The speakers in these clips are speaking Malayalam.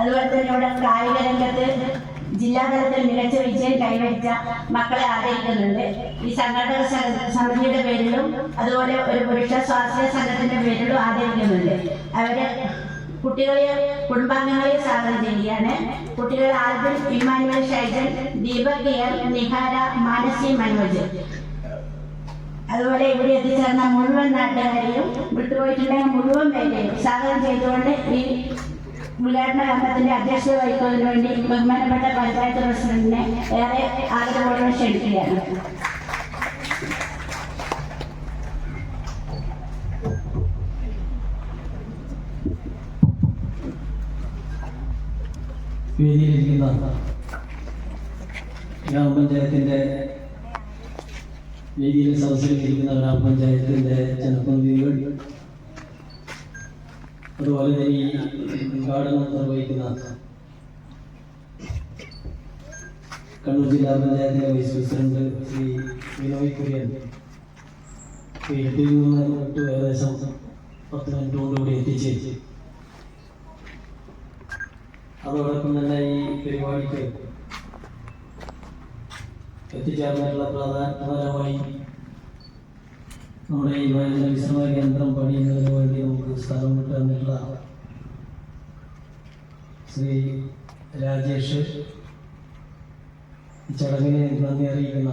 അതുപോലെ തന്നെ ഇവിടെ കായിക രംഗത്ത് ജില്ലാ തലത്തിൽ മികച്ച വിജയം കൈവരിച്ച മക്കളെ ആദരിക്കുന്നുണ്ട്. ഈ സംഘടക സ- സമിതിയുടെ പേരിലും അതുപോലെ ഒരു പുരുഷ സ്വാശ്രയ സംഘത്തിന്റെ പേരിലും ആദരിക്കുന്നുണ്ട്. അവരെ കുട്ടികളെ കുടുംബാംഗങ്ങളെ സ്വാഗതം ചെയ്യുകയാണ്. കുട്ടികൾ ആൽബിൻ ഇമ്മാനുവൽ ഷൈജൻ ദീപക് ഗിയർ നിഹാര മാനസി മനോജ് അതുപോലെ ഇവിടെ എത്തിച്ചേർന്ന മുഴുവൻ നാട്ടുകാരെയും വിട്ടുപോയിട്ടുണ്ടെങ്കിൽ മുഴുവൻ പേരെയും സ്വാഗതം ചെയ്തുകൊണ്ട് ഈ ഉദ്ഘാടന കർമ്മത്തിന്റെ അധ്യക്ഷത വഹിക്കുന്നതിന് വേണ്ടി ബഹുമാനപ്പെട്ട പഞ്ചായത്ത് പ്രസിഡന്റിനെ ഏറെ ആദരവോടെ ക്ഷണിക്കുകയാണ്. വേദിയിലിരിക്കുന്ന ഗ്രാമപഞ്ചായത്തിന്റെ വേദിയിൽ സദസ്സിലിരിക്കുന്ന ഗ്രാമപഞ്ചായത്തിന്റെ ജനപ്രതിനിധികൾ അതുപോലെ തന്നെ ഈ ഉദ്ഘാടനം നിർവഹിക്കുന്ന കണ്ണൂർ ജില്ലാ പഞ്ചായത്തിലെ വൈസ് പ്രസിഡന്റ് ശ്രീ വിനോയ് കുര്യൻ. വീട്ടിൽ നിന്ന് വിട്ടു ഏകദേശം പത്ത് മിനിറ്റ് കൊണ്ടുകൂടി എത്തിച്ചേച്ചു അതോടൊപ്പം തന്നെ ഈ പരിപാടിക്ക് എത്തിച്ചേർന്നിട്ടുള്ള പ്രധാന പ്രധാനമായി നമ്മുടെ യുവജന വിശ്രമ കേന്ദ്രം പണിയുന്നതിന് വേണ്ടി നമുക്ക് സ്ഥലം വിട്ടു ശ്രീ രാജേഷ് ചടങ്ങിനെ നന്ദി അറിയിക്കുന്ന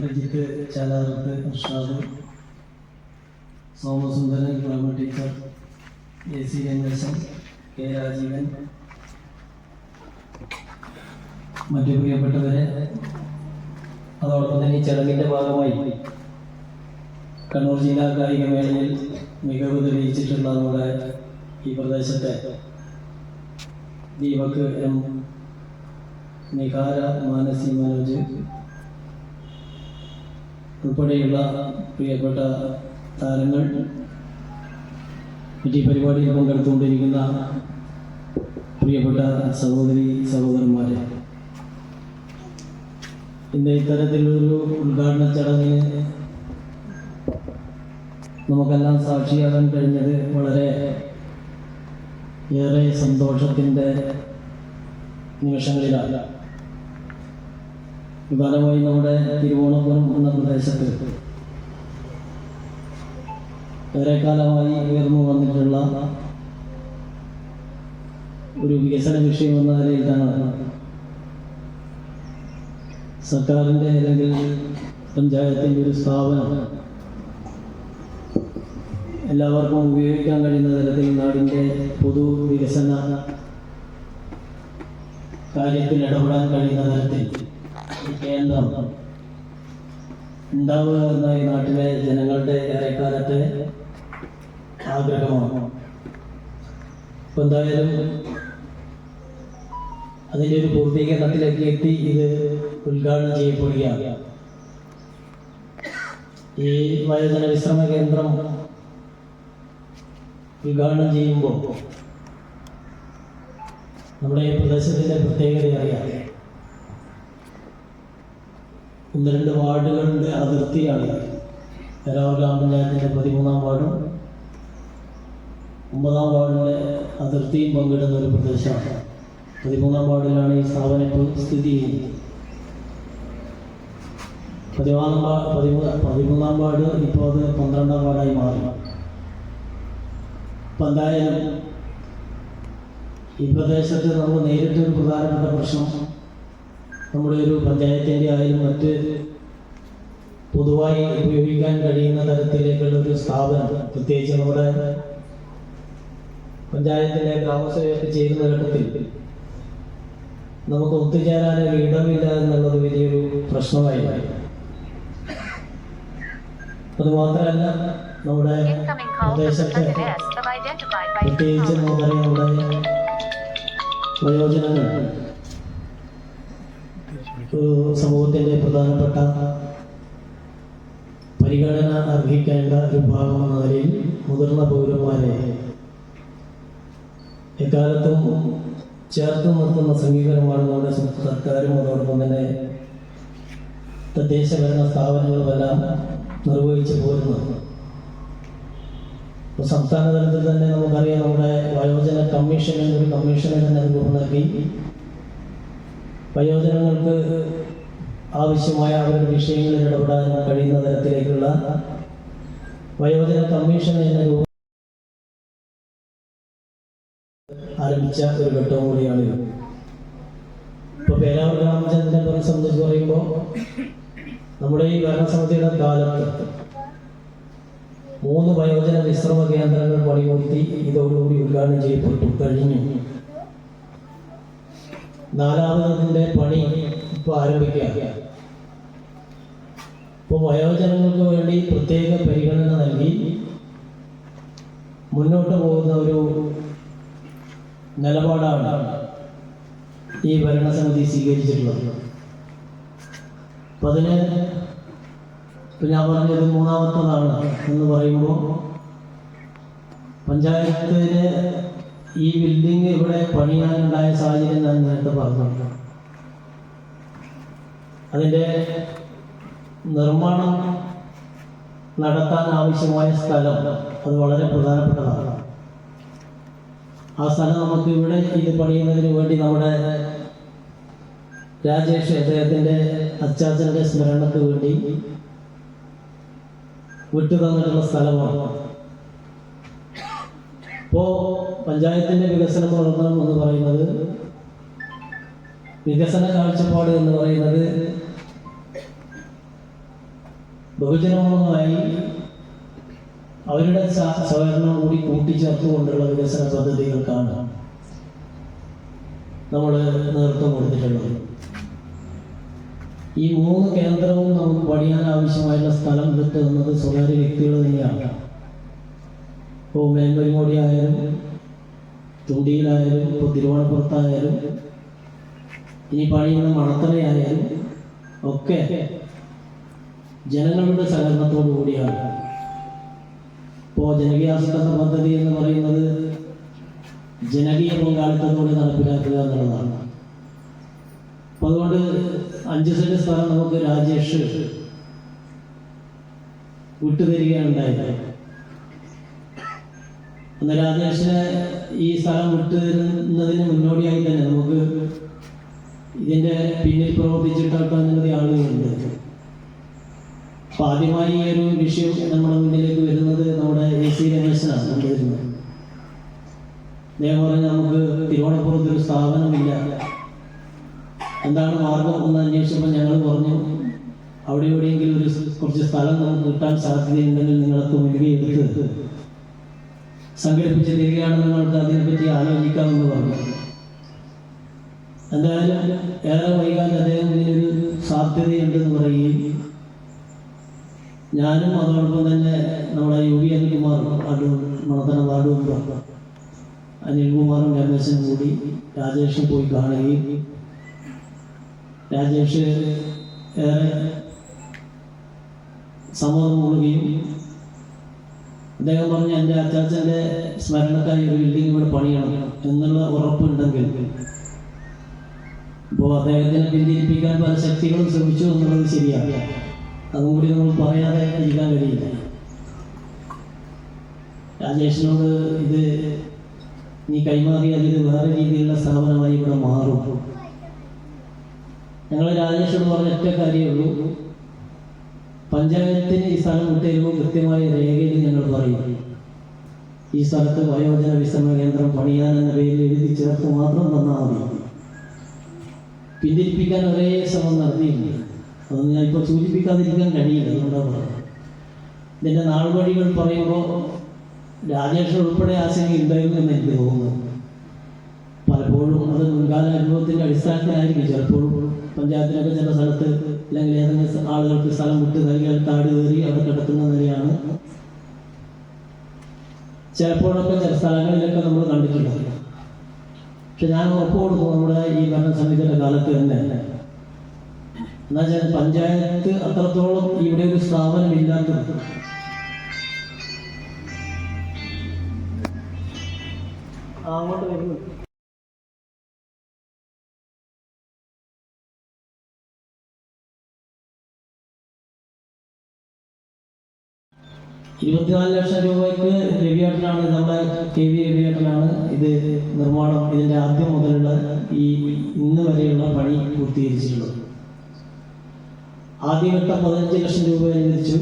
രജിത്ത് ചാലാർത്ത് കൃഷ്ണാദ് സോമസുന്ദരൻ ഗ്രാമ teacher A C Rameshan K Rajeevan മറ്റു പ്രിയപ്പെട്ടവരെ അതോടൊപ്പം തന്നെ ഈ ചടങ്ങിന്റെ ഭാഗമായി കണ്ണൂർ ജില്ലാ കായിക മേളയിൽ മികവ് തെളിയിച്ചിട്ടുള്ള നമ്മുടെ ഈ പ്രദേശത്തെ ദീപക് എം നിഹാര മാനസി മനോജ് ഉൾപ്പെടെയുള്ള പ്രിയപ്പെട്ട താരങ്ങൾ ഈ പരിപാടിയിൽ പങ്കെടുത്തുകൊണ്ടിരിക്കുന്ന പ്രിയപ്പെട്ട സഹോദരി സഹോദരന്മാരെ. ഇന്ന് ഇത്തരത്തിലൊരു ഉദ്ഘാടന ചടങ്ങിന് നമുക്കെല്ലാം സാക്ഷിയാകാൻ കഴിഞ്ഞത് വളരെ ഏറെ സന്തോഷത്തിന്റെ നിമിഷങ്ങളിലല്ല പ്രധാനമായും നമ്മുടെ തിരുവോണപുരം എന്ന പ്രദേശത്ത് ഏറെക്കാലമായി ഉയർന്നു വന്നിട്ടുള്ള ഒരു വികസന വിഷയം എന്ന നിലയിലാണ് സർക്കാരിന്റെ അല്ലെങ്കിൽ പഞ്ചായത്തിന്റെ ഒരു സ്ഥാപനം എല്ലാവർക്കും ഉപയോഗിക്കാൻ കഴിയുന്ന തരത്തിൽ നാടിന്റെ പൊതു വികസന കാര്യത്തിൽ ഇടപെടാൻ കഴിയുന്ന തരത്തിൽ കേന്ദ്രം ഉണ്ടാവുക എന്ന ഈ നാട്ടിലെ ജനങ്ങളുടെ ഏറെക്കാലത്തെ ആഗ്രഹമാണ്. എന്തായാലും അതിന്റെ ഒരു പൂർത്തീകരണത്തിലേക്ക് എത്തി. ഇത് ഉദ്ഘാടനം ചെയ്യപ്പെടുകയാണ്. ഈ വയോജന വിശ്രമ കേന്ദ്രം ഉദ്ഘാടനം ചെയ്യുമ്പോൾ നമ്മുടെ ഈ പ്രദേശത്തിന്റെ പ്രത്യേകത അറിയാം. ഒന്ന് രണ്ട് വാർഡുകളുടെ അതിർത്തിയാണ്. എറണാകുളം ഗ്രാമപഞ്ചായത്തിന്റെ പതിമൂന്നാം വാർഡും ഒമ്പതാം വാർഡിന്റെ അതിർത്തിയും പങ്കിടുന്ന ഒരു പ്രദേശമാണ്. പതിമൂന്നാം വാർഡിലാണ് ഈ സ്ഥാപനം ഇപ്പോൾ സ്ഥിതി ചെയ്യുന്നത്. പതിമൂന്നാം പതിമൂന്ന് പതിമൂന്നാം വാർഡ് ഇപ്പോൾ അത് പന്ത്രണ്ടാം വാർഡായി മാറി. അപ്പം എന്തായാലും ഈ പ്രദേശത്ത് നമുക്ക് നേരിട്ടൊരു പ്രധാനപ്പെട്ട പ്രശ്നം നമ്മുടെ ഒരു പഞ്ചായത്തിന്റെ ആയാലും മറ്റ് പൊതുവായി ഉപയോഗിക്കാൻ കഴിയുന്ന തരത്തിലേക്കുള്ള ഒരു സ്ഥാപനം പ്രത്യേകിച്ച് നമ്മുടെ പഞ്ചായത്തിന്റെ ഗ്രാമസഭയൊക്കെ ചെയ്യുന്ന ഘട്ടത്തിൽ നമുക്ക് ഒത്തുചേരാനൊരു ഇടമില്ല എന്നുള്ളത് വലിയൊരു പ്രശ്നമായി അതുമാത്രമല്ല നമ്മുടെ പ്രദേശത്തെ പ്രത്യേകിച്ച്. നമുക്കറിയാം നമ്മുടെ പ്രയോജനങ്ങൾ സമൂഹത്തിന്റെ പ്രധാനപ്പെട്ട പരിഗണന അർഹിക്കേണ്ട ഒരു ഭാഗം എന്ന നിലയിൽ മുതിർന്ന പൗരന്മാരെ എക്കാലത്തും ചേർത്ത് നിർത്തുന്ന സമീപനമാണ് നമ്മുടെ സർക്കാരും അതോടൊപ്പം തന്നെ തദ്ദേശ ഭരണ സ്ഥാപനങ്ങളുമെല്ലാം നിർവഹിച്ചു പോരുന്നത്. സംസ്ഥാന തലത്തിൽ തന്നെ നമുക്കറിയാം നമ്മുടെ വയോജന കമ്മീഷൻ എന്നൊരു കമ്മീഷനെ തന്നെ രൂപമാക്കി വയോജനങ്ങൾക്ക് ആവശ്യമായ അവരുടെ വിഷയങ്ങളിൽ ഇടപെടാൻ കഴിയുന്ന തരത്തിലേക്കുള്ള വയോജന കമ്മീഷൻ എന്ന രൂപം ആരംഭിച്ച ഒരു ഘട്ടവും കൂടിയാണ് ഇപ്പൊ പേരാവൂർ രാമചന്ദ്രനെ സംബന്ധിച്ച് പറയുമ്പോൾ നമ്മുടെ ഈ ഭരണസമിതിയുടെ കാലത്ത് മൂന്ന് വയോജന വിശ്രമ കേന്ദ്രങ്ങൾ പണിമുടത്തി ഇതോടുകൂടി ഉദ്ഘാടനം ചെയ്യപ്പെട്ടു കഴിഞ്ഞു. നാലാമതിന്റെ പണി ഇപ്പൊ ആരംഭിക്കുക ഇപ്പോൾ വയോജനങ്ങൾക്ക് വേണ്ടി പ്രത്യേക പരിഗണന നൽകി മുന്നോട്ട് പോകുന്ന ഒരു നിലപാടാണ് ഈ ഭരണസമിതി സ്വീകരിച്ചിട്ടുള്ളത്. അപ്പം അതിന് ഇപ്പം ഞാൻ പറഞ്ഞത് മൂന്നാമത്തതാണ് എന്ന് പറയുമ്പോൾ പഞ്ചായത്തിന് ഈ ബിൽഡിംഗ് ഇവിടെ പണിയാനുണ്ടായ സാഹചര്യം ഞാൻ നേരത്തെ പറഞ്ഞു അതിന്റെ നിർമ്മാണം നടത്താൻ ആവശ്യമായ സ്ഥലം അത് വളരെ പ്രധാനപ്പെട്ടതാണ്. ആ സ്ഥലം നമുക്ക് ഇവിടെ ഇത് പണിയുന്നതിന് വേണ്ടി നമ്മുടെ രാജേഷ് അദ്ദേഹത്തിന്റെ അച്ചാച്ചന്റെ സ്മരണക്ക് വേണ്ടി വിട്ടു തന്നിട്ടുള്ള സ്ഥലമാണ്. ഇപ്പോ പഞ്ചായത്തിന്റെ വികസനം തുടങ്ങണം എന്ന് പറയുന്നത് വികസന കാഴ്ചപ്പാട് എന്ന് പറയുന്നത് ബഹുജനങ്ങളുമായി അവരുടെ സഹകരണം കൂടി കൂട്ടിച്ചേർത്തുകൊണ്ടുള്ള വികസന പദ്ധതികൾക്കാണ് നമ്മൾ നേതൃത്വം കൊടുത്തിട്ടുള്ളത്. ഈ മൂന്ന് കേന്ദ്രവും നമുക്ക് പണിയാൻ ആവശ്യമായുള്ള സ്ഥലം വിട്ടു തന്നത് സ്വകാര്യ വ്യക്തികൾ തന്നെയാണ്. ഇപ്പോൾ മേൽമരുമോടി ആയാലും തുണ്ടിയിലായാലും ഇപ്പോൾ തിരുവനന്തപുരത്തായാലും ഇനി പണിയുന്ന മണത്തലയായാലും ഒക്കെ ജനങ്ങളുടെ സഹകരണത്തോടു കൂടിയാണ്. ഇപ്പോൾ ജനകീയാസൂത്രണ പദ്ധതി എന്ന് പറയുന്നത് ജനകീയ പങ്കാളിത്തത്തോടെ നടപ്പിലാക്കുക എന്നുള്ളതാണ്. അപ്പൊ അതുകൊണ്ട് അഞ്ച് സെന്റ് സ്ഥലം നമുക്ക് രാജേഷ് വിട്ടുതരികയുണ്ടായത് അന്ന് രാജേഷിനെ ഈ സ്ഥലം വിട്ടുതരുന്നതിന് മുന്നോടിയായി തന്നെ നമുക്ക് ഇതിന്റെ പിന്നിൽ പ്രവർത്തിച്ചിട്ടൊക്കെ നിരവധി ആളുകളുണ്ട് അപ്പൊ ആദ്യമായി ഈ ഒരു വിഷയം നമ്മുടെ മുന്നിലേക്ക് വരുന്നത് നമ്മുടെ എ സി രമേശനാണ് കൊണ്ടുവരുന്നത് അദ്ദേഹം പറഞ്ഞ നമുക്ക് തിരുവനന്തപുരത്ത് ഒരു സ്ഥാപനമില്ല. എന്താണ് മാർഗം എന്ന് അന്വേഷിച്ചപ്പോൾ ഞങ്ങൾ പറഞ്ഞു അവിടെ എവിടെയെങ്കിലും ഒരു കുറച്ച് സ്ഥലം നമുക്ക് കിട്ടാൻ സാധ്യതയുണ്ടെങ്കിൽ നിങ്ങൾക്ക് മുൻകൈ എടുത്ത് സംഘടിപ്പിച്ച് തരികയാണ് നിങ്ങൾക്ക് അതിനെപ്പറ്റി ആലോചിക്കാമെന്ന് പറഞ്ഞു. എന്തായാലും ഏറെ വൈകാതെ അദ്ദേഹം ഇതിനൊരു സാധ്യതയുണ്ടെന്ന് പറയുകയും ഞാനും അതോടൊപ്പം തന്നെ നമ്മുടെ U V Anilkumar ward Manathana ward member അനിൽകുമാറും രമേശനും കൂടി രാജേഷിനെ പോയി കാണുകയും രാജേഷ് ഏറെ സമ്മതം കൂടുകയും അദ്ദേഹം പറഞ്ഞ എന്റെ അച്ചാച്ചന്റെ സ്മരണക്കായി ഒരു ബിൽഡിംഗ് ഇവിടെ പണിയണം എന്നുള്ള ഉറപ്പുണ്ടെങ്കിൽ. അപ്പോൾ അദ്ദേഹത്തിനെ പിന്തിരിപ്പിക്കാൻ പല ശക്തികളും ശ്രമിച്ചു എന്നുള്ളത് ശരിയാണ്. അതും കൂടി നമ്മൾ പറയാതെ ഇരിക്കാൻ കഴിയില്ല. രാജേഷിനോട് ഇത് നീ കൈമാറിയാൽ ഇത് വേറെ രീതിയിലുള്ള സ്ഥാപനമായി ഇവിടെ മാറും. ഞങ്ങൾ രാജേഷോട് പറഞ്ഞ ഒറ്റ കാര്യമേ ഉള്ളൂ. പഞ്ചായത്തിന് ഈ സ്ഥലം വിട്ടുതരുമ്പോൾ കൃത്യമായ രേഖയിൽ ഞങ്ങൾ പറയും. ഈ സ്ഥലത്ത് വയോജന വിശ്രമ കേന്ദ്രം പണിയാൻ എന്ന പേരിൽ എഴുതി ചേർത്ത് മാത്രം തന്നാൽ മതി. പിന്തിരിപ്പിക്കാൻ ഒരേ ശ്രമം നടത്തിയിട്ടുണ്ട്. അതൊന്നും ഞാൻ ഇപ്പോൾ സൂചിപ്പിക്കാതിരിക്കാൻ കഴിയില്ല പറഞ്ഞത്. ഇതിന്റെ നാൾവഴികൾ പറയുമ്പോൾ രാജേഷ് ഉൾപ്പെടെ ആശങ്ക ഉണ്ടായിരുന്നു എന്ന് എനിക്ക് തോന്നുന്നു പലപ്പോഴും അത് മുൻകാല അനുഭവത്തിന്റെ അടിസ്ഥാനത്തിലായിരിക്കും. ചിലപ്പോഴും പഞ്ചായത്തിനൊക്കെ ചില സ്ഥലത്ത് അല്ലെങ്കിൽ ഏതെങ്കിലും ആളുകൾക്ക് സ്ഥലം വിട്ട് നൽകിയാൽ കാട് കയറി അവിടെ കിടക്കുന്ന നിലയാണ്. ചിലപ്പോഴൊക്കെ ചില സ്ഥലങ്ങളിലൊക്കെ നമ്മൾ കണ്ടിട്ടുണ്ട്. പക്ഷെ ഞാൻ ഉറപ്പ് നമ്മുടെ ഈ ഭരണസമിതിയുടെ കാലത്ത് തന്നെ. എന്നാൽ പഞ്ചായത്ത് അത്രത്തോളം ഇവിടെ ഒരു സ്ഥാപനം ഇല്ലാത്തത് അങ്ങോട്ട് വരുന്നു. ഇരുപത്തിനാല് ലക്ഷം രൂപയ്ക്ക് രവിയേട്ടനാണ് നമ്മുടെ കെ വി രവിയേട്ടനാണ് ഇത് നിർമ്മാണം ഇതിന്റെ ആദ്യം മുതലുള്ള ഈ ഇന്ന് വരെയുള്ള പണി പൂർത്തീകരിച്ചിട്ടുള്ളത്. ആദ്യഘട്ടം പതിനഞ്ച് ലക്ഷം രൂപ അനുവദിച്ചു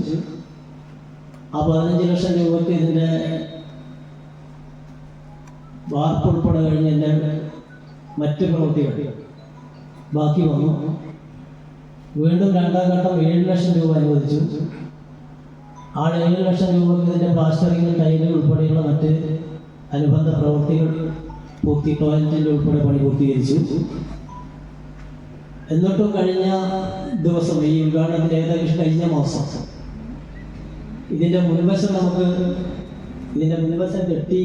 ആ പതിനഞ്ച് ലക്ഷം രൂപയ്ക്ക് ഇതിന്റെ വാർപ്പ് ഉൾപ്പെടെ കഴിഞ്ഞ് എന്റെ മറ്റ് പ്രവൃത്തികൾ ബാക്കി വന്നു. വീണ്ടും രണ്ടാം ഘട്ടം ഏഴ് ലക്ഷം രൂപ അനുവദിച്ചു. ആ ഏഴ് ലക്ഷം രൂപ ഇതിന്റെ പ്ലാസ്റ്ററിങ് ടൈലിൽ ഉൾപ്പെടെയുള്ള മറ്റ് അനുബന്ധ പ്രവൃത്തികൾ പൂർത്തി ടോയ്ലറ്റിന്റെ ഉൾപ്പെടെ പണി പൂർത്തീകരിച്ചു. എന്നിട്ടും കഴിഞ്ഞ ദിവസം ഈ ഉദ്ഘാടനത്തിന് ഏകദേശം കഴിഞ്ഞ മാസം ഇതിന്റെ മുൻവശം നമുക്ക് ഇതിന്റെ മുൻവശം കെട്ടി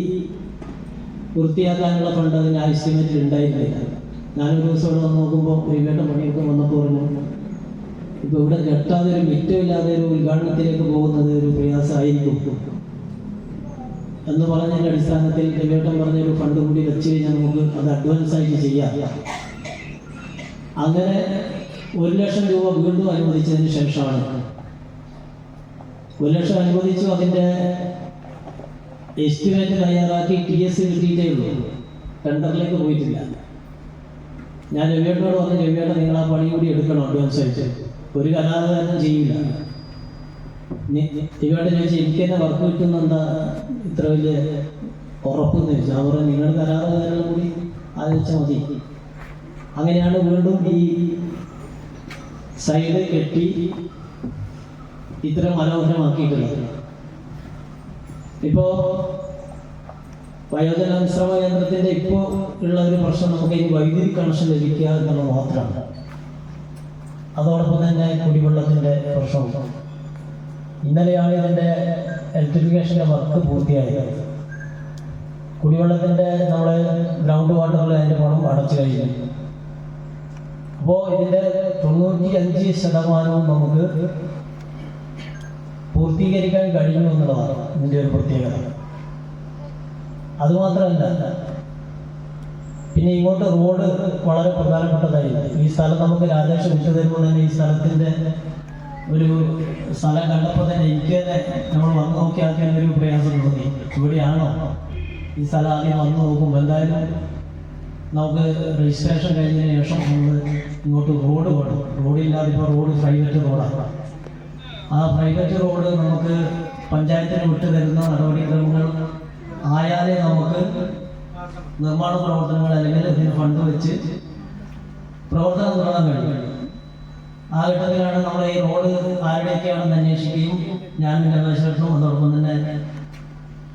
വൃത്തിയാക്കാനുള്ള ഫണ്ട് അതിന് ആവശ്യമായിട്ട് ഉണ്ടായിരുന്നില്ല ഞാനൊരു ദിവസം ഇവിടെ വന്ന് നോക്കുമ്പോൾ ഒരു പണിയൊക്കെ വന്നപ്പോൾ പറഞ്ഞു ഇപ്പൊ ഇവിടെ കെട്ടാതെ ഒരു മിറ്റമില്ലാതെ ഒരു ഉദ്ഘാടനത്തിലേക്ക് പോകുന്നത് ഒരു പ്രയാസമായിരിക്കും. എന്ന് പറഞ്ഞതിന്റെ അടിസ്ഥാനത്തിൽ രവിയേട്ടൻ പറഞ്ഞ ഒരു ഫണ്ട് കൂടി വെച്ച് കഴിഞ്ഞാൽ നമുക്ക് അത് അഡ്വാൻസ് ആയിട്ട് ചെയ്യാം. അങ്ങനെ ഒരു ലക്ഷം രൂപ വീണ്ടും അനുവദിച്ചതിന് ശേഷമാണ്. ഒരു ലക്ഷം അനുവദിച്ചു അതിന്റെ എസ്റ്റിമേറ്റ് തയ്യാറാക്കി ടി എസ് കിട്ടിയിട്ടേ ഉള്ളൂ. ടെൻഡറിലേക്ക് പോയിട്ടില്ല. ഞാൻ രവിയേട്ടനോട് പറഞ്ഞു രവിയേട്ടൻ നിങ്ങൾ ആ പണി കൂടി എടുക്കണം അഡ്വാൻസ് ആയിട്ട്. ഒരു കലാകാരനും ചെയ്യില്ല. രവിയേട്ട ചോദിച്ചാൽ എനിക്ക് തന്നെ വർക്ക് കിട്ടുന്ന എന്താ ഇത്ര വലിയ ഉറപ്പെന്ന് ചോദിച്ചു. അവർ നിങ്ങൾ കലാകാരനും കൂടി ആലോചിച്ചാൽ മതി. അങ്ങനെയാണ് വീണ്ടും ഈ സൈഡ് കെട്ടി ഇത്ര മനോഹരമാക്കിയിട്ടുള്ളത്. ഇപ്പോ വയോജന വിശ്രമ കേന്ദ്രത്തിന്റെ ഇപ്പോൾ ഉള്ള ഒരു പ്രശ്നം നമുക്ക് ഈ വൈദ്യുതി കണക്ഷൻ ലഭിക്കുക എന്നുള്ളത് മാത്രമാണ്. അതോടൊപ്പം തന്നെ കുടിവെള്ളത്തിന്റെ പ്രശ്നം. ഇന്നലെയാണ് ഇതിന്റെ ഇലക്ട്രിഫിക്കേഷന്റെ വർക്ക് പൂർത്തിയായത്. കുടിവെള്ളത്തിന്റെ നമ്മൾ ഗ്രൗണ്ട് വാട്ടറിൽ അതിന്റെ പണം അടച്ചു കഴിഞ്ഞു. അപ്പോൾ ഇതിന്റെ തൊണ്ണൂറ്റി അഞ്ച് ശതമാനവും നമുക്ക് പൂർത്തീകരിക്കാൻ കഴിഞ്ഞു എന്നുള്ളതാണ് ഇതിന്റെ ഒരു പ്രത്യേകത. അതുമാത്രമല്ല പിന്നെ ഇങ്ങോട്ട് റോഡ് വളരെ പ്രധാനപ്പെട്ടതായിരുന്നു ഈ സ്ഥലം നമുക്ക് രാജേഷ് വിട്ടു തരുമ്പോൾ തന്നെ ഈ സ്ഥലത്തിന്റെ ഒരു സ്ഥലം കണ്ടപ്പോൾ തന്നെ എനിക്ക് തന്നെ നമ്മൾ വന്ന് നോക്കിയാക്കാൻ ഒരു പ്രയാസം തോന്നി. ഇവിടെയാണോ ഈ സ്ഥലം ആദ്യം വന്ന് നോക്കുമ്പോൾ എന്തായാലും നമുക്ക് രജിസ്ട്രേഷൻ കഴിഞ്ഞതിന് ശേഷം നമ്മൾ ഇങ്ങോട്ട് റോഡ് വേണം റോഡില്ലാതെ ഇപ്പോൾ റോഡ് പ്രൈവറ്റ് റോഡാണ് ആ പ്രൈവറ്റ് റോഡ് നമുക്ക് പഞ്ചായത്തിന് വിട്ടു തരുന്ന നടപടിക്രമങ്ങൾ ആയാലേ നമുക്ക് നിർമ്മാണ പ്രവർത്തനങ്ങൾ അല്ലെങ്കിൽ അതിന് ഫണ്ട് വെച്ച് പ്രവർത്തനം തുടങ്ങാൻ കഴിയും. ആ ഘട്ടത്തിലാണ് നമ്മൾ ഈ റോഡ് ആരുടെയൊക്കെയാണെന്ന് അന്വേഷിക്കുകയും ഞാൻ രമേശ്വരനും അതോടൊപ്പം തന്നെ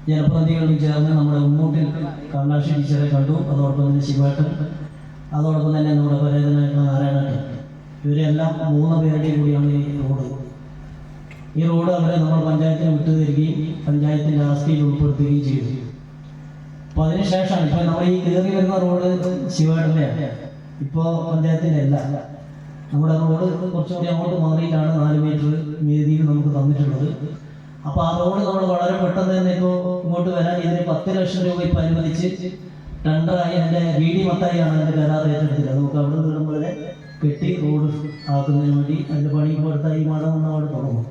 ജനപ്രതിനിധികളും ചേർന്ന് നമ്മുടെ ഉമ്മൂട്ടിൽ കമലാക്ഷി ടീച്ചറെ കണ്ടു. അതോടൊപ്പം തന്നെ ശിവേട്ടൻ അതോടൊപ്പം തന്നെ നമ്മുടെ പരേതനായിട്ടുള്ള നാരായണ ഇവരെല്ലാം മൂന്ന് പേരുടെയും കൂടിയാണ് ഈ റോഡ്. ഈ റോഡ് അവരെ നമ്മൾ പഞ്ചായത്തിന് വിട്ടു തരികയും പഞ്ചായത്തിന്റെ ആസ്തിയിൽ ഉൾപ്പെടുത്തുകയും ചെയ്തു. അപ്പൊ അതിനുശേഷം ഇപ്പൊ നമ്മൾ ഈ കയറി വരുന്ന റോഡ് ശിവേട്ടന്റെയാണ് ഇപ്പോ പഞ്ചായത്തിന്റെ അല്ല. നമ്മുടെ റോഡ് കുറച്ചുകൂടി അങ്ങോട്ട് മാറിയിട്ടാണ് നാല് മീറ്റർ വീതിയിൽ നമുക്ക് തന്നിട്ടുള്ളത്. അപ്പൊ ആ റോഡ് നമ്മൾ വളരെ പെട്ടെന്ന് തന്നെ ഇപ്പോൾ ഇങ്ങോട്ട് വരാൻ ഇതിന് പത്ത് ലക്ഷം രൂപ ഇപ്പൊ അനുവദിച്ച് ടെൻഡറായി അതിന്റെ വി ഡി മത്തായിയാണ് അതിന്റെ കരാർ ഏറ്റെടുത്തത് നമുക്ക് അവിടെ നിന്ന് ഇടുമ്പോൾ കെട്ടി റോഡ് ആക്കുന്നതിന് വേണ്ടി അതിന്റെ പണി ഇപ്പോൾ അടുത്ത ഈ മഴ നമ്മൾ അവിടെ തുടങ്ങും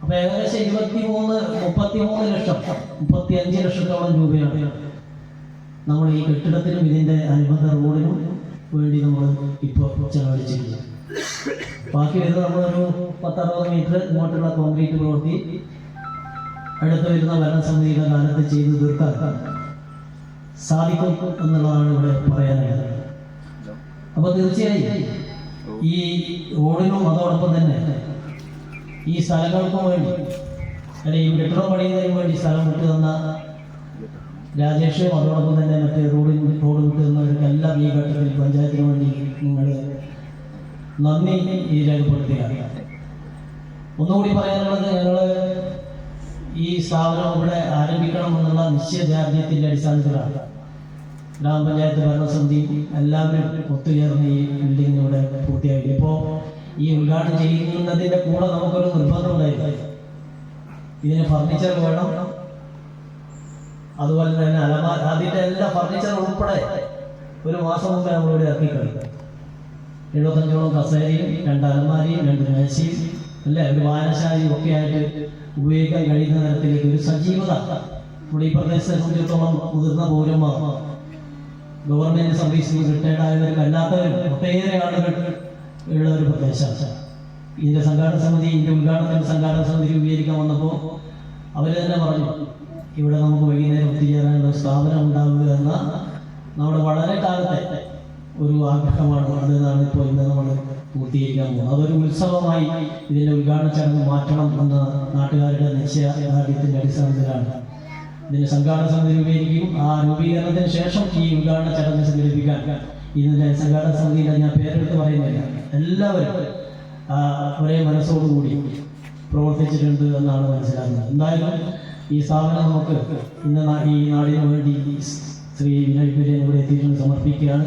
അപ്പൊ ഏകദേശം ഇരുപത്തി മൂന്ന് മുപ്പത്തി മൂന്ന് ലക്ഷം മുപ്പത്തി അഞ്ച് ലക്ഷത്തോളം രൂപയാണ് നമ്മൾ ഈ കെട്ടിടത്തിനും ഇതിന്റെ അനുബന്ധ റോഡിനും വേണ്ടി നമ്മൾ ഇപ്പോൾ ചെലവഴിച്ചിട്ടുണ്ട് ബാക്കി വരുന്ന നമ്മളൊരു പത്തറുപത് മീറ്റർ ഇങ്ങോട്ടുള്ള കോൺക്രീറ്റ് പ്രവൃത്തി. അടുത്ത് വരുന്ന ഭരണസമിതിയുടെ കാലത്ത് ചെയ്ത് തീർക്കാൻ സാധിക്കും എന്നുള്ളതാണ് ഇവിടെ പറയാനുള്ളത്. അപ്പൊ തീർച്ചയായും ഈ റോഡിനും അതോടൊപ്പം തന്നെ ഈ സ്ഥലങ്ങൾക്കും വേണ്ടി. അല്ലെങ്കിൽ ഈ മെട്രോ പണിയുന്നതിന് വേണ്ടി സ്ഥലം വിട്ടു തന്ന രാജേഷും അതോടൊപ്പം തന്നെ മറ്റേ റോഡിൽ റോഡ് വിട്ടു തന്നവർക്കെല്ലാം ഈ ഘട്ടത്തിൽ പഞ്ചായത്തിന് വേണ്ടി നിങ്ങൾ നന്ദി ഈ രേഖപ്പെടുത്തുകയാണ് ഒന്നുകൂടി പറയാനുള്ളത് ഞങ്ങൾ ഈ സ്ഥാപനം ഇവിടെ ആരംഭിക്കണം എന്നുള്ള നിശ്ചയദാർഢ്യത്തിന്റെ അടിസ്ഥാനത്തിലാണ്. ഗ്രാമപഞ്ചായത്ത് ഭരണസമിതി എല്ലാവരും ഒത്തുചേർന്ന് ഈ ബിൽഡിംഗ് ഇവിടെ പൂർത്തിയാക്കി. ഇപ്പോൾ ഈ ഉദ്ഘാടനം ചെയ്യുന്നതിന്റെ കൂടെ നമുക്കൊരു നിർബന്ധം ഉണ്ടായിരുന്നു ഇതിന് ഫർണിച്ചർ വേണം. അതുപോലെ തന്നെ അലമാര അതിന്റെ എല്ലാ ഫർണിച്ചർ ഉൾപ്പെടെ ഒരു മാസം മുമ്പേ നമ്മളിവിടെ ഇവിടെ കഴിഞ്ഞു എഴുപത്തഞ്ചോളം കസേരയും രണ്ട് അലമാരിയും രണ്ട് മേശയും അല്ലേ? ഒരു വായനശാലയും ഒക്കെ ആയിട്ട് ഉപയോഗിക്കാൻ കഴിയുന്ന തരത്തിലേക്ക് ഒരു സജീവത നമ്മുടെ ഈ പ്രദേശത്തെ സംബന്ധിച്ചിടത്തോളം മുതിർന്ന പൗരന്മാർ ഗവൺമെന്റ് സർവീസിൽ റിട്ടയർഡ് ആയവരും അല്ലാത്തവരും ഒട്ടേറെ ആളുകൾ ഉള്ള ഒരു പ്രദേശം. ഇതിന്റെ സംഘാടന സമിതി ഇതിന്റെ ഉദ്ഘാടനത്തിന്റെ സംഘാടന സമിതി രൂപീകരിക്കാൻ വന്നപ്പോൾ അവർ തന്നെ പറഞ്ഞു ഇവിടെ നമുക്ക് വൈകുന്നേരം ഒത്തുചേരാനുള്ള സ്ഥാപനം ഉണ്ടാവുക എന്ന നമ്മുടെ വളരെ കാലത്തെ ഒരു ആഗ്രഹമാണ്. അതെന്നാണ് ഇപ്പോൾ ഇന്ന് നമ്മൾ പൂർത്തീകരിക്കാൻ പോകുന്നത് അതൊരു ഉത്സവമായി ഇതിന്റെ ഉദ്ഘാടന ചടങ്ങ് മാറ്റണം എന്ന നാട്ടുകാരുടെ നിശ്ചയദാർഢ്യത്തിന്റെ അടിസ്ഥാനത്തിലാണ് ഇതിന്റെ സംഘാടന സമിതി രൂപീകരിക്കും ആ രൂപീകരണത്തിന് ശേഷം ഈ ഉദ്ഘാടന ചടങ്ങ് സംഘടിപ്പിക്കാൻ ഇതിന്റെ സംഘാടന സമിതിയുടെ ഞാൻ പേരെടുത്ത് പറയുന്നില്ല. എല്ലാവരും ഒരേ മനസ്സോടുകൂടി പ്രവർത്തിച്ചിട്ടുണ്ട് എന്നാണ് മനസ്സിലാക്കുന്നത് എന്തായാലും ഈ സ്ഥാപനം നമുക്ക് ഇന്ന് ഈ നാടിനു വേണ്ടി ശ്രീ വിനയ് കുര്യൻ ഇവിടെ എത്തിയിട്ടുണ്ട് സമർപ്പിക്കുകയാണ്.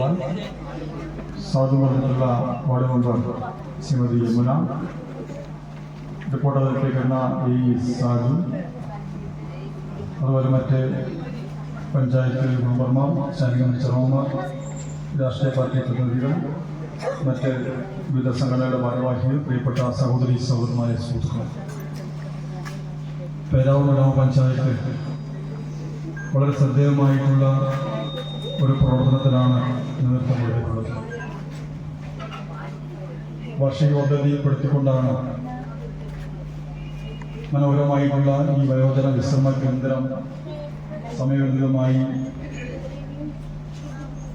എന്താ സ്വാഗതം പറഞ്ഞിട്ടുള്ള ward member Shrimathi Yamuna. Report അവതരിപ്പിക്കുന്ന ഈ സാജു അതുപോലെ മറ്റ് പഞ്ചായത്ത് മെമ്പർമാർ സൈനിക ചെയർമാൻമാർ രാഷ്ട്രീയ പാർട്ടി പ്രതിനിധികൾ മറ്റ് വിവിധ സംഘടനകളുടെ ഭാരവാഹികൾ പ്രിയപ്പെട്ട സഹോദരി സഹോദരന്മാരെ സുഹൃത്തുക്കൾ പേരാവൂർ ഗ്രാമപഞ്ചായത്ത് വളരെ ശ്രദ്ധേയമായിട്ടുള്ള ഒരു പ്രവർത്തനത്തിലാണ് നേതൃത്വം കൊടുത്തിട്ടുള്ളത്. വാർഷിക പദ്ധതിയിൽപ്പെടുത്തിക്കൊണ്ടാണ് മനോഹരമായിട്ടുള്ള ഈ വയോജന വിശ്രമ കേന്ദ്രം സമയബന്ധിതമായി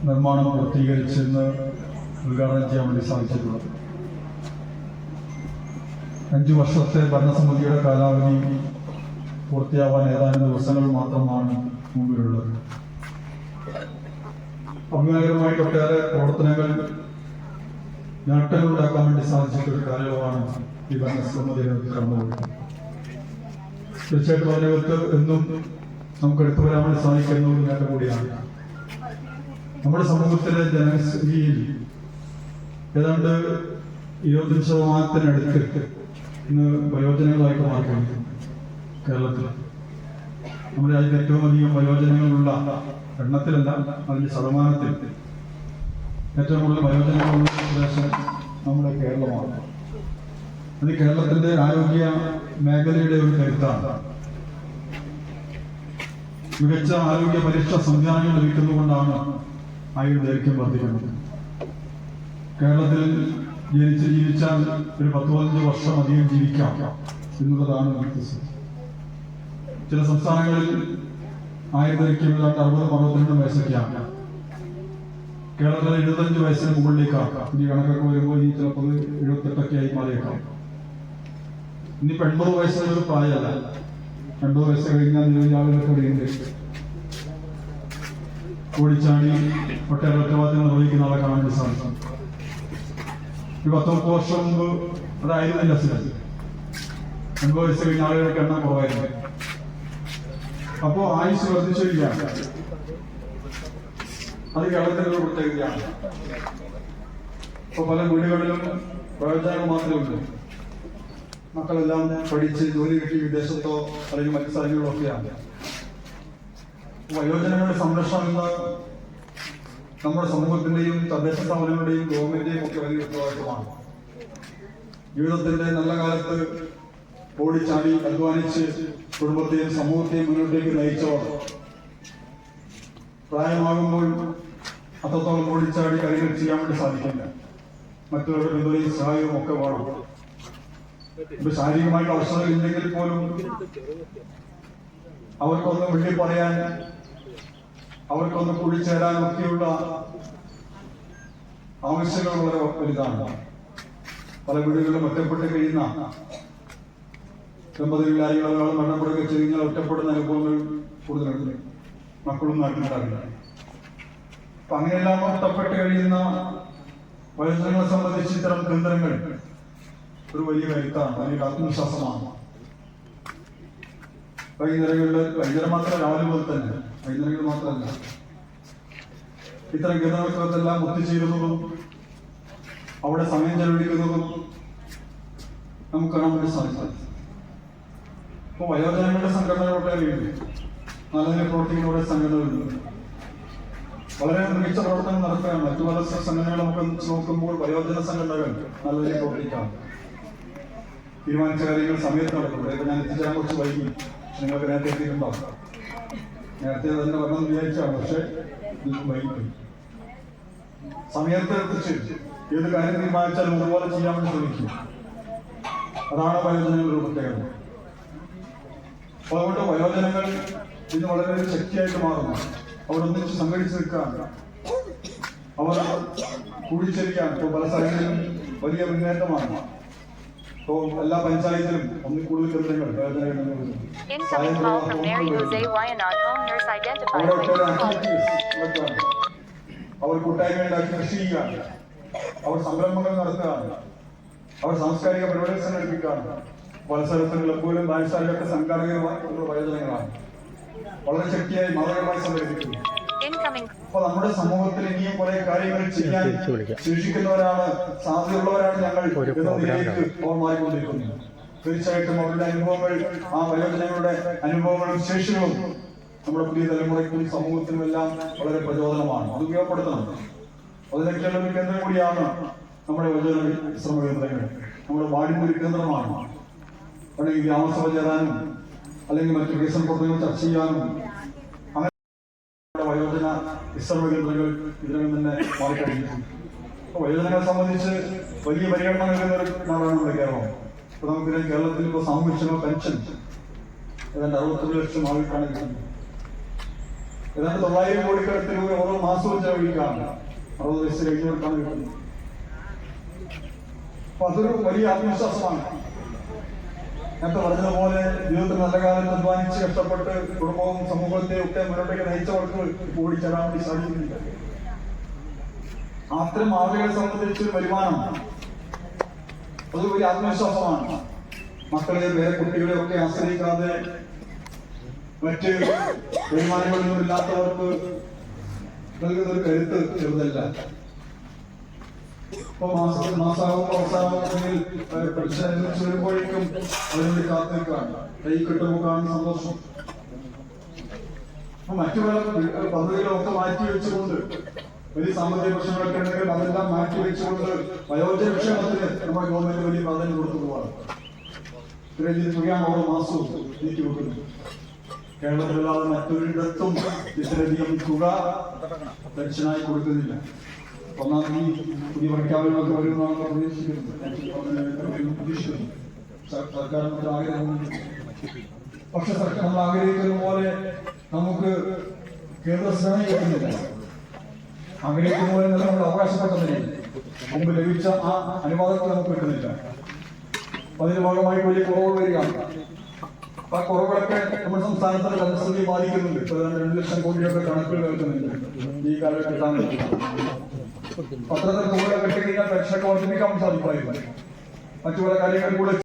നിർമ്മാണം പൂർത്തീകരിച്ചെന്ന് ഉദ്ഘാടനം ചെയ്യാൻ വേണ്ടി സാധിച്ചിട്ടുള്ളത്. അഞ്ചു വർഷത്തെ ഭരണസമിതിയുടെ കാലാവധി പൂർത്തിയാവാൻ ഏതാനും ദിവസങ്ങൾ മാത്രമാണ് മുമ്പിലുള്ളത്. അഭിമാനകരമായിട്ട് ഒട്ടേറെ പ്രവർത്തനങ്ങൾ നേട്ടങ്ങളുണ്ടാക്കാൻ വേണ്ടി സാധിച്ചിട്ട് ഒരു കാലയളവാണ് ഈ ഭരണസമിതിയിൽ കടന്നുപോയത് തീർച്ചയായിട്ടും അതിനകത്ത് എന്നും നമുക്ക് എടുത്തു വരാൻ സാധിക്കുന്ന ഒരു നേട്ടം കൂടിയാണ്. നമ്മുടെ സമൂഹത്തിലെ ജനസംഖ്യയിൽ ഏതാണ്ട് ഇരുപത്തഞ്ച് ശതമാനത്തിനടുത്ത് ഇന്ന് വയോജനങ്ങളായിട്ട് മാറിക്കൊണ്ടിരിക്കുന്നു കേരളത്തിൽ. നമ്മുടെ രാജ്യത്ത് ഏറ്റവും അധികം വയോജനങ്ങളുള്ള എണ്ണത്തിലല്ല അതിന്റെ ശതമാനത്തിൽ ഏറ്റവും കൂടുതൽ വയോജനങ്ങളുള്ള പ്രദേശം നമ്മുടെ കേരളമാണ്. അത് കേരളത്തിന്റെ ആരോഗ്യ മേഖലയുടെ ഒരു കരുത്താണ്. മികച്ച ആരോഗ്യ പരീക്ഷ സംവിധാനങ്ങൾ ലഭിക്കുന്നതുകൊണ്ടാണ് ആയുർദൈർഘ്യം വർദ്ധിക്കുന്നത്. കേരളത്തിൽ ജനിച്ച് ജീവിച്ചാൽ ഒരു പത്ത് പതിനഞ്ച് വർഷം അധികം ജീവിക്കാം എന്നുള്ളതാണ് വ്യത്യസ്തം ചില സംസ്ഥാനങ്ങളിൽ ഏതാണ്ട് അറുപത് അറുപത്തിരണ്ട് വയസ്സൊക്കെയാണ്. കേരളത്തിൽ എഴുപത്തഞ്ച് വയസ്സിന് മുകളിലേക്കാണ്. ഇനി കണക്കൊക്കെ വരുമ്പോൾ ഇനി ചിലപ്പോൾ എഴുപത്തെട്ടൊക്കെ ആയി മാറിയേക്കാം. ഇനിയിപ്പോ എൺപത് വയസ്സിന് ഒരു പ്രായമല്ല. എൺപത് വയസ്സ് കഴിഞ്ഞാൽ നിരവധി ആളുകളൊക്കെ ഇവിടെയുണ്ട് ഓടിച്ചാടി ഒട്ടേറെ ഉത്തരവാദിത്തങ്ങൾ നിർവഹിക്കുന്ന ആളെ കാണാൻ സാധിക്കും. ഒരു പത്ത് മുപ്പത് വർഷം മുമ്പ് അതായിരുന്നില്ല സ്ഥിരം എൺപത് വയസ്സ് കഴിഞ്ഞ ആളുകളൊക്കെ എണ്ണം കുറവായിരുന്നു. അപ്പോ ആയുസ് വർദ്ധിച്ചിരിക്കുകയാണ് അത് കേരളത്തിന്റെ ഒരു പ്രത്യേകതയാണ്. ഇപ്പൊ പല വീടുകളിലും പ്രയോജനം മാത്രമേ ഉള്ളൂ മക്കളെല്ലാം പഠിച്ച് ജോലി കിട്ടി വിദേശത്തോ അല്ലെങ്കിൽ മറ്റു സ്ഥലങ്ങളിലോ ഒക്കെയാണ് വയോജനങ്ങളുടെ സംരക്ഷണം എന്ന നമ്മുടെ സമൂഹത്തിന്റെയും തദ്ദേശ സ്ഥാപനങ്ങളുടെയും ഗവൺമെന്റിന്റെയും ഒക്കെ വലിയ ഉത്തരവാദിത്വമാണ് ജീവിതത്തിന്റെ നല്ല കാലത്ത് ഓടിച്ചാടി അധ്വാനിച്ച് കുടുംബത്തെയും സമൂഹത്തെയും മുന്നോട്ടേക്ക് നയിച്ചവർ. പ്രായമാകുമ്പോൾ അത്രത്തോളം ഓടിച്ചാടി കാര്യങ്ങൾ ചെയ്യാൻ വേണ്ടി സാധിക്കില്ല. മറ്റുള്ളവരുടെ പിന്തുണയും സഹായവും ഒക്കെ വേണം. ഇപ്പൊ ശാരീരികമായിട്ട് അവസരങ്ങൾ ഇല്ലെങ്കിൽ പോലും അവർക്കൊന്ന് വിളി പറയാൻ അവർക്കൊന്ന് കുടിച്ചേരാൻ ഒക്കെയുള്ള ആവശ്യങ്ങൾ വളരെ വലുതാണ് പല വീടുകളിലും ഒറ്റപ്പെട്ട് കഴിയുന്ന ദമ്പതികളിലായി ഒരാൾ മരണപ്പെടുക ചെയ്താൽ ഒറ്റപ്പെടുന്ന അനുഭവങ്ങൾ കൂടുതലുണ്ട്. മക്കളും നാട്ടിലുണ്ടാകില്ല അപ്പൊ അങ്ങനെയെല്ലാം ഒറ്റപ്പെട്ട് കഴിയുന്ന വയോജനങ്ങളെ സംബന്ധിച്ച് ഇത്തരം കേന്ദ്രങ്ങൾ ഒരു വലിയ കരുത്താണ് അല്ലെങ്കിൽ ആത്മവിശ്വാസമാണ്. വൈകുന്നേരങ്ങളിൽ വൈകുന്നേരം മാത്രമല്ല രാവിലെ പോലെ തന്നെ. വൈകുന്നേരങ്ങളിൽ മാത്രമല്ല. ഇത്തരം കേന്ദ്രങ്ങൾക്കകത്തെല്ലാം ഒത്തുചേരുന്നതും അവിടെ സമയം ചെലവഴിക്കുന്നതും നമുക്ക് കാണാൻ വേണ്ടി സാധിക്കും. ഇപ്പൊ വയോജനങ്ങളുടെ സംഘടന സംഘടനകളുടെ നല്ലതിനെ പ്രവർത്തിക്കുന്ന കുറെ സംഘടനകളുണ്ട്. വളരെ മികച്ച പ്രവർത്തനം നടത്തുകയാണ്. മറ്റു പല സംഘടനകൾ നോക്കുമ്പോൾ വയോജന സംഘടനകൾ നല്ലതിനെ പ്രവർത്തിക്കാം തീരുമാനിച്ച കാര്യങ്ങൾ സമയത്ത് നടക്കും. ഇപ്പൊ ഞാൻ എത്തിച്ചാൽ കുറച്ച് വൈകി. നിങ്ങൾക്ക് നേരത്തെ എത്തിയിട്ടുണ്ടാവും നേരത്തെ അതിന്റെ വർണം വിചാരിച്ചാണ്. പക്ഷെ വൈകി. സമയത്ത് എത്തിച്ച് ഏത് കാര്യം തീരുമാനിച്ചാലും അതുപോലെ വേണ്ടി ശ്രമിക്കും. അതാണ് വയോജനങ്ങളുടെ പ്രത്യേകത. അപ്പൊ അതുകൊണ്ട് വയോജനങ്ങൾ ഇന്ന് വളരെ ഒരു ശക്തിയായിട്ട് മാറുന്നു. അവർ ഒന്നിച്ച് സംഘടിച്ച് നിൽക്കുകയാണ്. അവർ കൂടിച്ചേരിക്കാൻ ഇപ്പോൾ പല സ്ഥലങ്ങളിലും വലിയ മുന്നേറ്റമാണ്. ഇപ്പോൾ എല്ലാ പഞ്ചായത്തിലും ഒന്നിൽ കൂടുതൽ കേന്ദ്രങ്ങൾ. അവർ കൂട്ടായ്മ ഉണ്ടാക്കി കൃഷി ചെയ്യുകയാണ്. അവർ സംരംഭങ്ങൾ നടത്തുകയാണ്. അവർ സാംസ്കാരിക പരിപാടികൾ സംഘടിപ്പിക്കുകയാണ്. പല സ്ഥലത്തും ക്ലബുകളും ബാൻസാരിലൊക്കെ സംഘാടകരുമായ വയോജനങ്ങളാണ് വളരെ ശക്തിയായി മാതൃകമായി സംഘടിപ്പിക്കുന്നു. അപ്പൊ നമ്മുടെ സമൂഹത്തിൽ ഇനിയും കുറെ കാര്യങ്ങൾ ചെയ്യാൻ ശേഷിക്കുന്നവരാണ് സാധ്യതയുള്ളവരാണ് ഞങ്ങൾ മാറിക്കൊണ്ടിരിക്കുന്നത് തീർച്ചയായിട്ടും അവരുടെ അനുഭവങ്ങൾ ആ വയോജനങ്ങളുടെ അനുഭവങ്ങളും ശേഷികളും നമ്മുടെ പുതിയ തലമുറയ്ക്കും സമൂഹത്തിനും എല്ലാം വളരെ പ്രചോദനമാണ്. അത് ഉപയോഗപ്പെടുത്തണം. അതിനൊക്കെയുള്ള ഒരു കേന്ദ്രം കൂടിയാണ് നമ്മുടെ യുവജന വിശ്രമ കേന്ദ്രങ്ങൾ. നമ്മുടെ ഒരു കേന്ദ്രമാണ് അല്ലെങ്കിൽ ഗ്രാമസഭ ചേരാനും അല്ലെങ്കിൽ മറ്റു വികസന പ്രവർത്തനങ്ങൾ ചർച്ച ചെയ്യാനും അങ്ങനെ വയോജന വിശ്രമ കേന്ദ്രങ്ങൾ ഇതിനകം തന്നെ മാറിക്കഴിഞ്ഞിട്ടുണ്ട്. വയോജനങ്ങളെ സംബന്ധിച്ച് വലിയ പരിഗണന നൽകുന്ന ഒരു നാടാണ് നമ്മുടെ കേരളം. ഇപ്പൊ നമുക്കറിയാം കേരളത്തിൽ ഇപ്പോൾ സാമൂഹ്യക്ഷേമ പെൻഷൻ ഏതാണ്ട് അറുപത്തൊന്ന് ലക്ഷം ആൾക്കാണ് കിട്ടുന്നത് ഏതാണ്ട് തൊള്ളായിരം കോടിക്കടുത്ത് രൂപ ഓരോ മാസവും ചെലവഴിക്കാണ് അറുപത് വയസ്സ് കഴിഞ്ഞവർക്കാണ് കിട്ടുന്നത്. അപ്പൊ അതൊരു വലിയ ആത്മവിശ്വാസമാണ്. നേരത്തെ പറഞ്ഞതുപോലെ ജീവിതത്തിൽ നല്ല കാലത്ത് അധ്വാനിച്ച് കഷ്ടപ്പെട്ട് കുടുംബവും സമൂഹത്തെ ഒക്കെ മുന്നോട്ടേക്ക് നയിച്ചവർക്ക് കൂടി ചേരാൻ വേണ്ടി സാധിക്കുന്നില്ല അത്തരം ആളുകളെ സംബന്ധിച്ച് വരുമാനം അത് വലിയ ആത്മവിശ്വാസമാണ്. മക്കളെ വേറെ കുട്ടികളെ ഒക്കെ ആശ്രയിക്കാതെ മറ്റ് വരുമാനങ്ങളൊന്നും ഇല്ലാത്തവർക്ക് നൽകുന്ന ഒരു കരുത്ത് ചെറുതല്ല. ഇപ്പൊ മാസം മാസാവും അവസാനമാണെങ്കിൽ പെൻഷൻ അനുവദിച്ച് വരുമ്പോഴേക്കും അതിനുവേണ്ടി കാത്തു നിൽക്കുകയാണ് കൈ കിട്ടുമ്പോൾ കാണുന്ന സന്തോഷം മറ്റു പല പദ്ധതികളൊക്കെ മാറ്റി വെച്ചുകൊണ്ട് വലിയ സാമ്പത്തിക പ്രശ്നങ്ങളൊക്കെ ഉണ്ടെങ്കിൽ അതെല്ലാം മാറ്റി വെച്ചുകൊണ്ട് വയോജനക്ഷേമത്തിന് നമ്മുടെ ഗവൺമെന്റ് വലിയ പ്രാധാന്യം കൊടുത്തു ഇത്രയും തുകയാണ് ഓരോ മാസവും നീക്കി വെക്കുന്നത് കേരളത്തിലല്ലാതെ മറ്റൊരിടത്തും ഇത്രയധികം തുക പെൻഷനായി കൊടുക്കുന്നില്ല. ഒന്നാം തീയതി പുതിയ പ്രഖ്യാപനമൊക്കെ വരുമെന്നാണ് പ്രതീക്ഷിക്കുന്നത് പ്രതീക്ഷിക്കുന്നു സർ- സർക്കാരിനൊക്കെ ആഗ്രഹമുണ്ട് പക്ഷെ സർക്കാർ നമ്മൾ ആഗ്രഹിക്കുന്ന പോലെ നമുക്ക് കേന്ദ്ര സേന കിട്ടുന്നില്ല ആഗ്രഹിക്കുന്ന പോലെ തന്നെ നമ്മൾ അവകാശപ്പെട്ടതില്ല മുമ്പ് ലഭിച്ച ആ അനുവാദത്തിൽ നമുക്ക് കിട്ടുന്നില്ല അതിന്റെ ഭാഗമായി വലിയ കുറവ് വരികയാണ് ആ കുറവുകളൊക്കെ നമ്മുടെ സംസ്ഥാനത്തിന്റെ പരിസ്ഥിതി ബാധിക്കുന്നുണ്ട് രണ്ട് ലക്ഷം കോടിയൊക്കെ കണക്കുകൾ കേൾക്കുന്നുണ്ട് ഈ കാലഘട്ടത്തിൽ പത്രത്തിൽ കൂടുതൽ കെട്ടിക്കഴിഞ്ഞാൽ പെൻഷനൊക്കെ വർദ്ധിപ്പിക്കാൻ സാധിക്കുമായിരുന്നു മറ്റു പല കാര്യങ്ങൾ കൂടെ